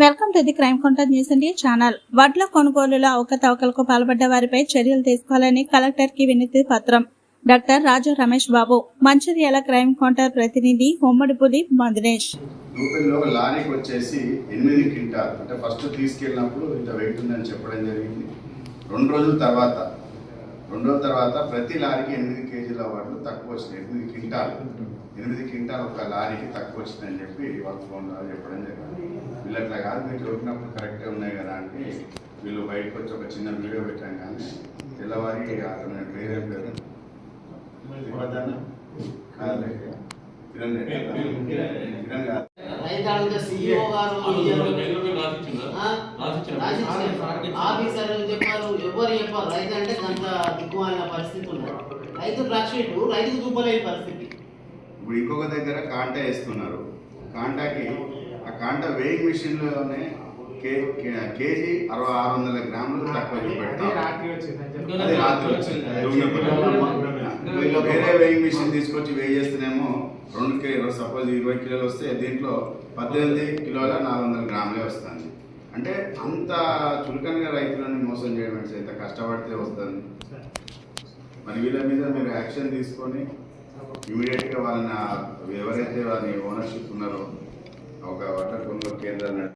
Welcome to the crime counter news India channel. వడ్ల కొనుగోలులో అవకతవకలకు పాల్పడ్డ వారిపై చర్యలు తీసుకోవాలని కలెక్టర్కి వినతి పత్రం. Doctor Raju Ramesh Babu Mancherial crime counter ప్రతినిధి ఉమ్మడిపులి మదినేష్. రూపాయల్లో లారీకి వచ్చేసి ఎనిమిది క్వింటాల్ అంటే ఫస్ట్ తీసుకెళ్ళినప్పుడు ఇంత వెయిట్ ఉందని చెప్పడం జరిగింది. రెండు రోజుల తర్వాత రెండు రోజుల తర్వాత ప్రతి లారీకి ఎనిమిది కేజీల వాళ్ళు తక్కువ వచ్చినాయి. ఎనిమిది క్వింటాల్ ఎనిమిది క్వింటాల్ ఒక లారీకి తక్కువ వచ్చిందని చెప్పి వాళ్ళ ఫోన్లో చెప్పడం జరిగింది. వీళ్ళు అట్లా కాదు మీరు చెప్పినప్పుడు కరెక్టే ఉన్నాయి కదా అంటే వీళ్ళు బయటకు వచ్చి ఒక చిన్న వీడియో పెట్టాం కానీ తెల్లవారి అతను పేరు. ఏం పేరు చెప్పారు ఎవరు చెప్పారు? రైతు అంటే అంత దిక్కుమాలిన పరిస్థితి రైతు రైతుకు చూపలేని పరిస్థితి. ఇప్పుడు ఇంకొక దగ్గర కాంటా వేస్తున్నారు కాంటాకి కాంటా వెయింగ్ మిషన్లోనే కేజీ అరవై ఆరు వందల గ్రాములు తక్కువ రాత్రి వచ్చింది. వీళ్ళు వేరే వెయింగ్ మిషన్ తీసుకొచ్చి వేయి చేస్తేనేమో రెండు కిలో సపోజ్ ఇరవై కిలోలు వస్తే దీంట్లో పద్దెనిమిది కిలోల నాలుగు వందల గ్రాములే వస్తుంది అంటే అంత చులకనగా రైతులను మోసం చేయడం అంటే ఎంత కష్టపడితే వస్తుంది. మరి వీళ్ళ మీద మీరు యాక్షన్ తీసుకొని ఇమీడియట్గా వాళ్ళని ఎవరైతే వాళ్ళని ఓనర్షిప్ ఉన్నారో ఒక వడ్ల కొనుగోలు కేంద్రాన్ని